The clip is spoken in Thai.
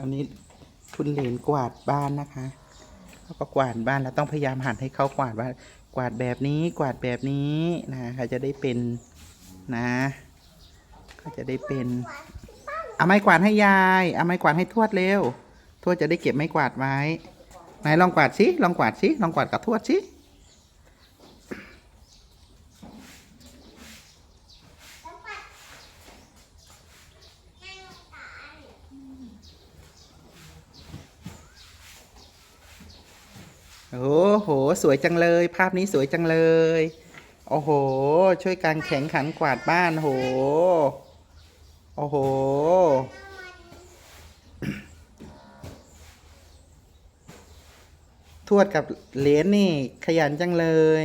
อันนี้คุณเหลนกวาดบ้านนะคะเขาก็กวาดบ้านแล้วต้องพยายามหันให้เขากวาดว่ากวาดแบบนี้กวาดแบบนี้นะเขาจะได้เป็นนะเขาจะได้เป็นเอาไม้กวาดให้ยายเอาไม้กวาดให้ทวดเร็วทวดจะได้เก็บไม้กวาดไว้ไหนลองกวาดสิลองกวาดสิลองกวาดกับทวดสิ โอ้โห สวยจังเลย ภาพนี้สวยจังเลย โอ้โห ช่วยการแข่งขันกวาดบ้านโห โอ้โห ทวดกับเหรียญนี่ ขยันจังเลย